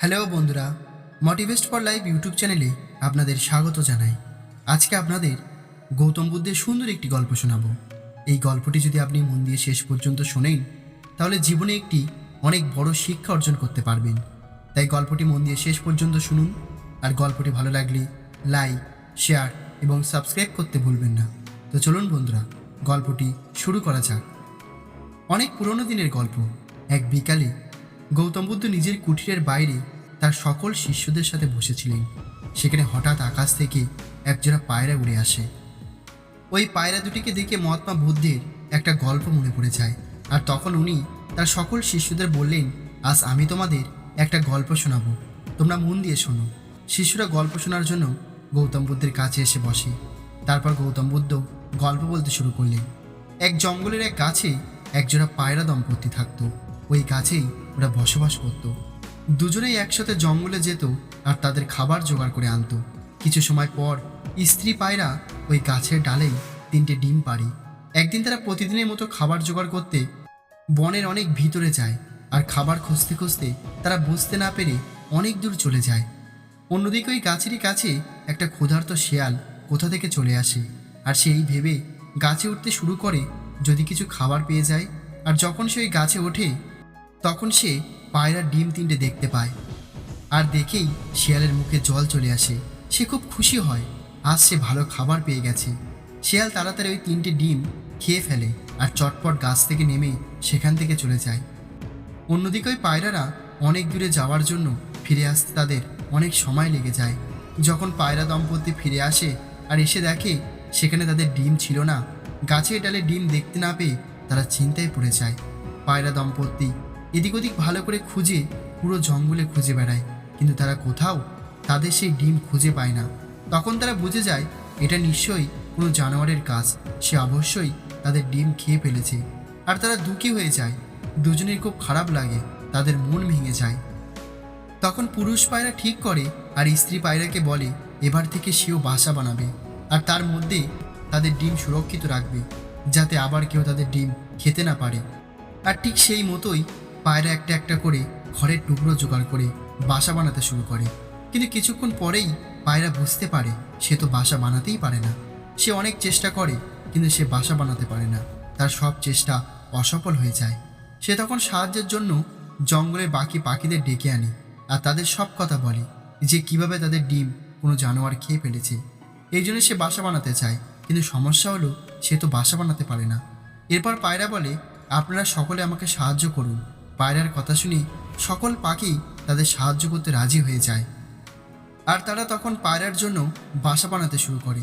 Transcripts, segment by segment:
Hello বন্ধুরা মোটিভেস্ট for life YouTube চ্যানেলে আপনাদের স্বাগত জানাই। আজকে আপনাদের গৌতম বুদ্ধের সুন্দর একটি গল্প শোনাবো। এই গল্পটি যদি আপনি মন দিয়ে শেষ পর্যন্ত শোনেন, তাহলে জীবনে একটি অনেক বড় শিক্ষা অর্জন করতে পারবেন। তাই গল্পটি মন দিয়ে শেষ পর্যন্ত শুনুন, আর গল্পটি ভালো লাগলে লাইক শেয়ার এবং সাবস্ক্রাইব করতে ভুলবেন না। তো চলুন বন্ধুরা, গল্পটি শুরু করা যাক। অনেক পুরনো দিনের গল্প। এক বিকালে গৌতম বুদ্ধ নিজের কুটিরের বাইরে তার সকল শিষ্যদের সাথে বসেছিলেন। সেখানে হঠাৎ আকাশ থেকে একজোড়া পায়রা উড়ে আসে। ওই পায়রা দুটিকে দেখে মহাত্মা বুদ্ধের একটা গল্প মনে পড়ে যায়। আর তখন উনি তার সকল শিষ্যদের বললেন, আজ আমি তোমাদের একটা গল্প শোনাবো। তোমরা মন দিয়ে শোনো। শিষ্যরা গল্প শোনার জন্য গৌতম বুদ্ধের কাছে এসে বসে। তারপর গৌতম বুদ্ধ গল্প বলতে শুরু করলেন। এক জঙ্গলের এক গাছে একজোড়া পায়রা দম্পতি থাকতো। ওই গাছেই ওরা বসবাস করত। দুজনেই একসাথে জঙ্গলে যেত আর তাদের খাবার জোগাড় করে আনতো। কিছু সময় পর স্ত্রী পায়রা ওই গাছের ডালেই তিনটে ডিম পাড়ে। একদিন তারা প্রতিদিনের মতো খাবার জোগাড় করতে বনের অনেক ভিতরে যায় আর খাবার খুঁজতে খুঁজতে তারা বুঝতে না পেরে অনেক দূর চলে যায়। অন্যদিকে ওই গাছেরই কাছে একটা ক্ষুধার্ত শেয়াল কোথা থেকে চলে আসে আর সেই ভেবে গাছে উঠতে শুরু করে যদি কিছু খাবার পেয়ে যায়। আর যখন সে ওই গাছে ওঠে তখন সে পায়রার ডিম তিনটে দেখতে পায়। আর দেখেই শিয়ালের মুখে জল চলে আসে। সে খুব খুশি হয়। আজ সে ভালো খাবার পেয়ে গেছে। শিয়াল তাড়াতাড়ি ওই তিনটে ডিম খেয়ে ফেলে আর চটপট গাছ থেকে নেমে সেখান থেকে চলে যায়। অন্যদিকে ওই পায়রারা অনেক দূরে যাওয়ার জন্য ফিরে আসতে তাদের অনেক সময় লেগে যায়। যখন পায়রা দম্পতি ফিরে আসে আর এসে দেখে সেখানে তাদের ডিম ছিল না, গাছে ডালে ডিম দেখতে না পেয়ে তারা চিন্তায় পড়ে যায়। পায়রা দম্পতি এদিক ওদিক ভালো করে খুঁজে পুরো জঙ্গলে খুঁজে বেড়ায়। কিন্তু তারা কোথাও তাদের সেই ডিম খুঁজে পায় না। তখন তারা বুঝে যায়, এটা নিশ্চয়ই কোনো জানোয়ারের কাজ। সে অবশ্যই তাদের ডিম খেয়ে ফেলেছে। আর তারা দুঃখী হয়ে যায়। দুজনের খুব খারাপ লাগে, তাদের মন ভেঙে যায়। তখন পুরুষ পায়রা ঠিক করে আর স্ত্রী পায়রাকে বলে, এবার থেকে সেও বাসা বানাবে। আর তার মধ্যে তাদের ডিম সুরক্ষিত রাখবে, যাতে আবার কেউ তাদের ডিম খেতে না পারে। আর ঠিক সেই মতোই পায়রা একটা একটা করে খড়ের টুকরো জোগাড় করে বাসা বানাতে শুরু করে। কিন্তু কিছুক্ষণ পরেই পায়রা বুঝতে পারে সে তো বাসা বানাতেই পারে না। সে অনেক চেষ্টা করে, কিন্তু সে বাসা বানাতে পারে না। তার সব চেষ্টা অসফল হয়ে যায়। সে তখন সাহায্যের জন্য জঙ্গলের বাকি পাখিদের ডেকে আনে আর তাদের সব কথা বলে যে কীভাবে তাদের ডিম কোনো জানোয়ার খেয়ে ফেলেছে। এই জন্য সে বাসা বানাতে চায়, কিন্তু সমস্যা হলো সে তো বাসা বানাতে পারে না। এরপর পায়রা বলে, আপনারা সকলে আমাকে সাহায্য করুন। পায়রার কথা শুনে সকল পাখি তাদের সাহায্য করতে রাজি হয়ে যায়। আর তারা তখন পায়রার জন্য বাসা বানাতে শুরু করে।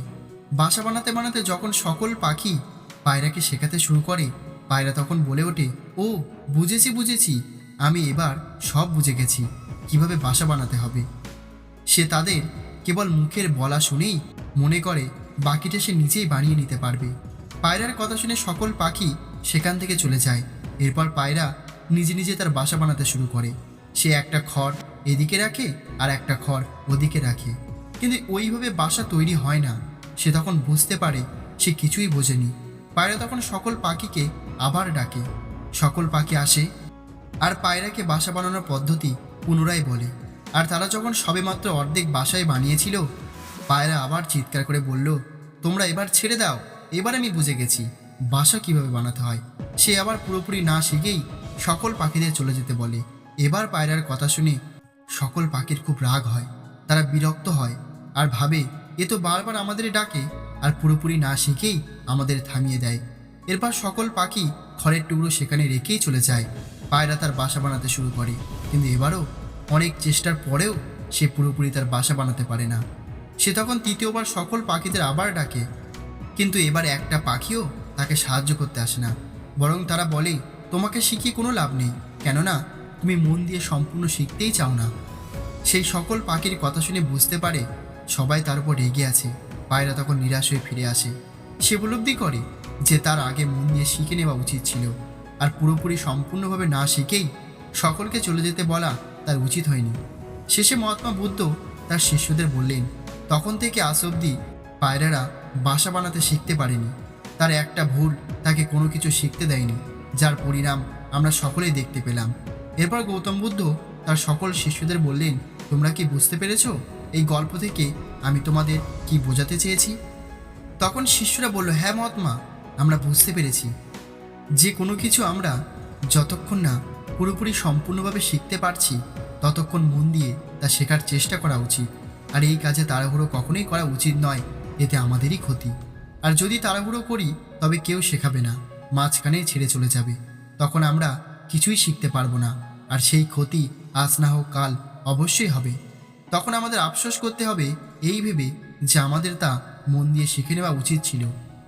বাসা বানাতে বানাতে যখন সকল পাখি পায়রাকে শেখাতে শুরু করে, পায়রা তখন বলে ওঠে, ও, বুঝেছি বুঝেছি। আমি এবার সব বুঝে গেছি কীভাবে বাসা বানাতে হবে। সে তাদের কেবল মুখের বলা শুনেই মনে করে, বাকিটা সে নিজেই বানিয়ে নিতে পারবে। পায়রার কথা শুনে সকল পাখি সেখান থেকে চলে যায়। এরপর পায়রা নিজে নিজে তার বাসা বানাতে শুরু করে। সে একটা খড় এদিকে রাখে আর একটা খড় ওদিকে রাখে। কিন্তু ওইভাবে বাসা তৈরি হয় না। সে তখন বুঝতে পারে সে কিছুই বোঝেনি। পায়রা তখন সকল পাখিকে আবার ডাকে। সকল পাখি আসে আর পায়রাকে বাসা বানানোর পদ্ধতি পুনরায় বলে। আর তারা যখন সবেমাত্র অর্ধেক বাসায় বানিয়েছিল, পায়রা আবার চিৎকার করে বলল, তোমরা এবার ছেড়ে দাও। এবার আমি বুঝে গেছি বাসা কীভাবে বানাতে হয়। সে আবার পুরোপুরি না শিখেই সকল পাখিদের চলে যেতে বলে। এবার পায়রার কথা শুনে সকল পাখির খুব রাগ হয়। তারা বিরক্ত হয় আর ভাবে, এ তো বারবার আমাদের ডাকে আর পুরোপুরি না শিখেই আমাদের থামিয়ে দেয়। এরপর সকল পাখি খড়ের টুকরো সেখানে রেখেই চলে যায়। পায়রা তার বাসা বানাতে শুরু করে। কিন্তু এবারও অনেক চেষ্টার পরেও সে পুরোপুরি তার বাসা বানাতে পারে না। সে তখন তৃতীয়বার সকল পাখিদের আবার ডাকে। কিন্তু এবার একটা পাখিও তাকে সাহায্য করতে আসে না। বরং তারা বলে তোমাকে শিখিয়ে কোনো লাভ নেই। কেননা, তুমি মন দিয়ে সম্পূর্ণ শিখতেই চাও না। সেই সকল পাখির কথা শুনে বুঝতে পারে সবাই তার উপর রেগে আছে, পায়রা তখন নিরাশ হয়ে ফিরে আসে। সে উপলব্ধি করে যে তার আগে মন দিয়ে শিখে নেওয়া উচিত ছিল। আর পুরোপুরি সম্পূর্ণভাবে না শিখেই সকলকে চলে যেতে বলা তার উচিত হয়নি। শেষে মহাত্মা বুদ্ধ তার শিষ্যদের বললেন, তখন থেকে আজ অবধি পায়রারা বাসা বানাতে শিখতে পারেনি। তার একটা ভুল তাকে কোনো কিছু শিখতে দেয়নি। যার পরিণাম আমরা সকলেই দেখতে পেলাম। এরপর গৌতম বুদ্ধ তার সকল শিষ্যদের বললেন, তোমরা কি বুঝতে পেরেছ এই গল্প থেকে আমি তোমাদের কি বোঝাতে চেয়েছি? তখন শিষ্যরা বলল হ্যাঁ মহাত্মা, আমরা বুঝতে পেরেছি। যে কোনো কিছু আমরা যতক্ষণ না পুরোপুরি সম্পূর্ণভাবে শিখতে পারছি, ততক্ষণ মন দিয়ে তা শেখার চেষ্টা করা উচিত। আর এই কাজে তাড়াহুড়ো কখনোই করা উচিত নয়, এতে আমাদেরই ক্ষতি। আর যদি তাড়াহুড়ো করি, তবে কেউ শেখাবে না। মাঝখানেই ছেড়ে চলে যাবে। তখন আমরা কিছুই শিখতে পারব না, আর সেই ক্ষতি আজ না হোক কাল অবশ্যই হবে। তখন আমাদের আফসোস করতে হবে, এই ভেবে যে আমাদের তা মন দিয়ে শিখে নেওয়া উচিত ছিল।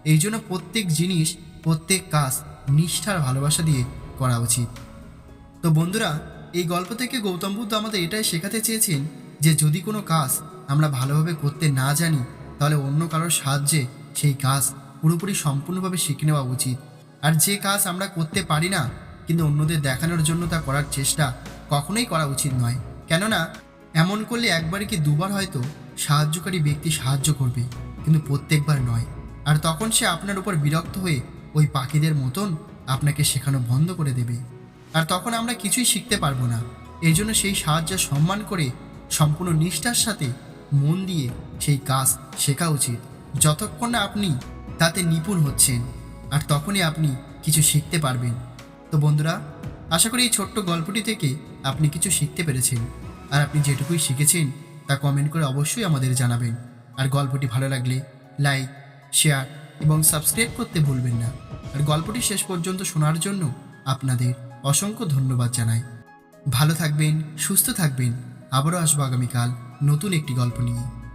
এই জন্য প্রত্যেক জিনিস, প্রত্যেক কাজ নিষ্ঠার ভালোবাসা দিয়ে করা উচিত। তো বন্ধুরা, এই গল্প থেকে গৌতম বুদ্ধ আমাদের এটাই শেখাতে চেয়েছেন যে যদি কোনো কাজ আমরা ভালোভাবে করতে না জানি, তাহলে অন্য কারোর সাহায্যে সেই কাজ পুরোপুরি সম্পূর্ণভাবে শিখে নেওয়া উচিত। আর যে কাজ আমরা করতে পারি না, কিন্তু অন্যদের দেখানোর জন্য তা করার চেষ্টা কখনোই করা উচিত নয়। কেননা, এমন করলে একবার কি দুবার হয়তো সাহায্যকারী ব্যক্তি সাহায্য করবে, কিন্তু প্রত্যেকবার নয়। আর তখন সে আপনার উপর বিরক্ত হয়ে ওই পাখিদের মতন আপনাকে শেখানো বন্ধ করে দেবে। আর তখন আমরা কিছুই শিখতে পারব না। এই জন্য সেই সাহায্য, সম্মান করে সম্পূর্ণ নিষ্ঠার সাথে মন দিয়ে সেই কাজ শেখা উচিত। যতক্ষণ না আপনি তাতে নিপুণ হচ্ছেন। আর তখনই আপনি কিছু শিখতে পারবেন। তো বন্ধুরা, আশা করি এই ছোট্ট গল্পটি থেকে আপনি কিছু শিখতে পেরেছেন। আর আপনি যেটুকুই শিখেছেন, তা কমেন্ট করে অবশ্যই আমাদের জানাবেন। আর গল্পটি ভালো লাগলে লাইক শেয়ার এবং সাবস্ক্রাইব করতে ভুলবেন না। আর গল্পটি শেষ পর্যন্ত শোনার জন্য আপনাদের অসংখ্য ধন্যবাদ জানাই। ভালো থাকবেন, সুস্থ থাকবেন। আবারও আসব আগামীকাল নতুন একটি গল্প নিয়ে।